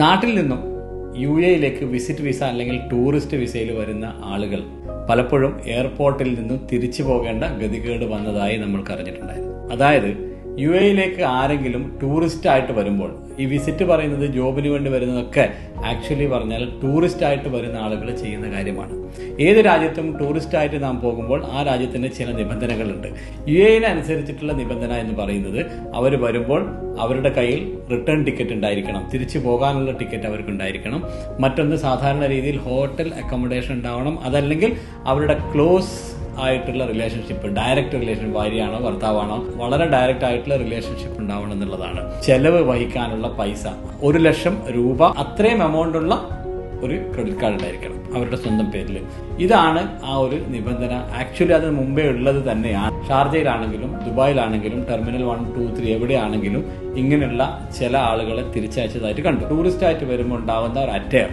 നാട്ടിൽ നിന്നും യു എയിലേക്ക് വിസിറ്റ് വിസ അല്ലെങ്കിൽ ടൂറിസ്റ്റ് വിസയിൽ വരുന്ന ആളുകൾ പലപ്പോഴും എയർപോർട്ടിൽ നിന്നും തിരിച്ചു പോകേണ്ട ഗതികേട് വന്നതായി നമ്മൾ അറിഞ്ഞിട്ടുണ്ടായിരുന്നു. അതായത് യു എയിലേക്ക് ആരെങ്കിലും ടൂറിസ്റ്റ് ആയിട്ട് വരുമ്പോൾ ഈ വിസിറ്റ് പറയുന്നത് ജോബിന് വേണ്ടി വരുന്നതൊക്കെ ആക്ച്വലി പറഞ്ഞാൽ ടൂറിസ്റ്റ് ആയിട്ട് വരുന്ന ആളുകൾ ചെയ്യുന്ന കാര്യമാണ്. ഏത് രാജ്യത്തും ടൂറിസ്റ്റ് ആയിട്ട് നാം പോകുമ്പോൾ ആ രാജ്യത്തിന് ചില നിബന്ധനകളുണ്ട്. യു എയിന് അനുസരിച്ചിട്ടുള്ള നിബന്ധന എന്ന് പറയുന്നത് അവർ വരുമ്പോൾ അവരുടെ കയ്യിൽ റിട്ടേൺ ടിക്കറ്റ് ഉണ്ടായിരിക്കണം. തിരിച്ചു പോകാനുള്ള ടിക്കറ്റ് അവർക്ക് ഉണ്ടായിരിക്കണം മറ്റൊന്ന് സാധാരണ രീതിയിൽ ഹോട്ടൽ അക്കോമഡേഷൻ ഉണ്ടാവണം. അതല്ലെങ്കിൽ അവരുടെ ക്ലോസ് ആയിട്ടുള്ള റിലേഷൻഷിപ്പ് ഡയറക്റ്റ് റിലേഷൻ ഭാര്യയാണോ ഭർത്താവാണോ വളരെ ഡയറക്റ്റ് ആയിട്ടുള്ള റിലേഷൻഷിപ്പ് ഉണ്ടാവണം എന്നുള്ളതാണ്. ചെലവ് വഹിക്കാനുള്ള പൈസ ഒരു ലക്ഷം രൂപ അത്രയും എമൗണ്ട് ഉള്ള ഒരു ക്രെഡിറ്റ് കാർഡ് ഉണ്ടായിരിക്കണം അവരുടെ സ്വന്തം പേരിൽ ഇതാണ് ആ ഒരു നിബന്ധന. ആക്ച്വലി അത് മുമ്പേ ഉള്ളത് തന്നെയാണ്. ഷാർജയിലാണെങ്കിലും ദുബായിലാണെങ്കിലും ടെർമിനൽ വൺ ടു ത്രീ എവിടെയാണെങ്കിലും ഇങ്ങനെയുള്ള ചില ആളുകളെ തിരിച്ചയച്ചതായിട്ട് കണ്ടു. ടൂറിസ്റ്റ് ആയിട്ട് വരുമ്പോൾ ഉണ്ടാകുന്ന ഒരു അറ്റയർ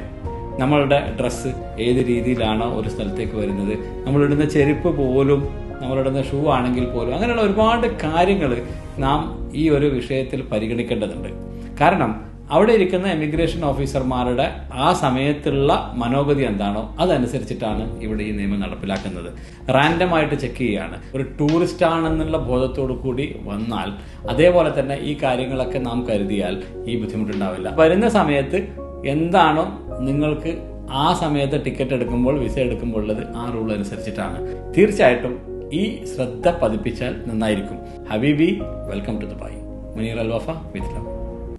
നമ്മളുടെ ഡ്രസ്സ് ഏത് രീതിയിലാണ് ഒരു സ്ഥലത്തേക്ക് വരുന്നത്. നമ്മളിടുന്ന ചെരുപ്പ് പോലും നമ്മളിടുന്ന ഷൂ ആണെങ്കിൽ പോലും അങ്ങനെയുള്ള ഒരുപാട് കാര്യങ്ങൾ നാം ഈ ഒരു വിഷയത്തിൽ പരിഗണിക്കേണ്ടതുണ്ട്. കാരണം അവിടെ ഇരിക്കുന്ന എമിഗ്രേഷൻ ഓഫീസർമാരുടെ ആ സമയത്തുള്ള മനോഗതി എന്താണോ അതനുസരിച്ചിട്ടാണ് ഇവിടെ ഈ നിയമം നടപ്പിലാക്കുന്നത്. റാൻഡമായിട്ട് ചെക്ക് ചെയ്യുകയാണ് ഒരു ടൂറിസ്റ്റ് ആണെന്നുള്ള ബോധത്തോടു കൂടി വന്നാൽ അതേപോലെ തന്നെ ഈ കാര്യങ്ങളൊക്കെ നാം കരുതിയാൽ ഈ ബുദ്ധിമുട്ടുണ്ടാവില്ല. വരുന്ന സമയത്ത് എന്താണോ നിങ്ങൾക്ക് ആ സമയത്ത് ടിക്കറ്റ് എടുക്കുമ്പോൾ വിസ എടുക്കുമ്പോൾ ഉള്ളത് ആ റൂൾ അനുസരിച്ചിട്ടാണ്. തീർച്ചയായിട്ടും ഈ ശ്രദ്ധ പതിപ്പിച്ചാൽ നന്നായിരിക്കും. ഹബീബി welcome to Dubai Muneer Alwafa with love